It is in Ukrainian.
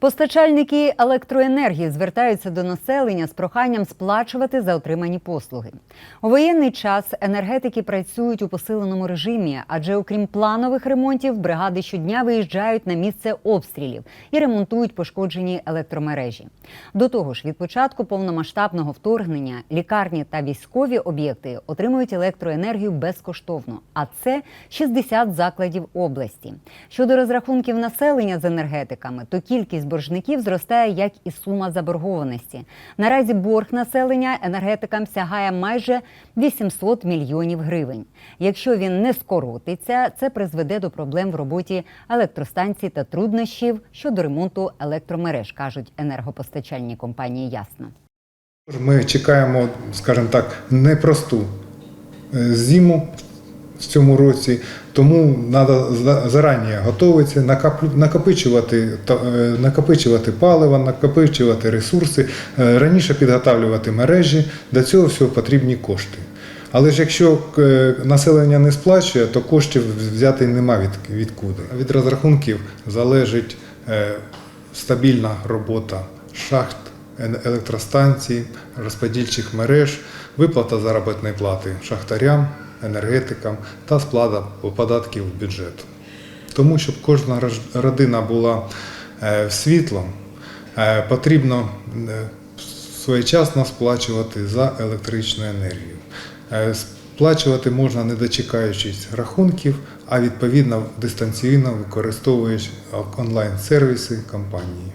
Постачальники електроенергії звертаються до населення з проханням сплачувати за отримані послуги. У воєнний час енергетики працюють у посиленому режимі, адже окрім планових ремонтів, бригади щодня виїжджають на місце обстрілів і ремонтують пошкоджені електромережі. До того ж, від початку повномасштабного вторгнення лікарні та військові об'єкти отримують електроенергію безкоштовно, а це 60 закладів області. Щодо розрахунків населення з енергетиками, то кількість боржників зростає, як і сума заборгованості. Наразі борг населення енергетикам сягає майже 800 мільйонів гривень. Якщо він не скоротиться, це призведе до проблем в роботі електростанцій та труднощів щодо ремонту електромереж, кажуть енергопостачальні компанії. Ясно. Ми чекаємо, скажімо так, непросту е, зиму в цьому році, тому треба зарані готуватися, накопичувати, е, накопичувати паливо, накопичувати ресурси, е, раніше підготовлювати мережі. До цього всього потрібні кошти. Але ж якщо е, населення не сплачує, то коштів взяти нема від, відкуди. Від розрахунків залежить стабільна робота шахт, електростанцій, розподільчих мереж, виплата заробітної плати шахтарям, енергетикам та сплата податків в бюджет. Тому, щоб кожна родина була е, світлом, е, потрібно е, своєчасно сплачувати за електричну енергію. Сплачувати можна не дочекаючись рахунків, а відповідно дистанційно використовуючи онлайн-сервіси компанії.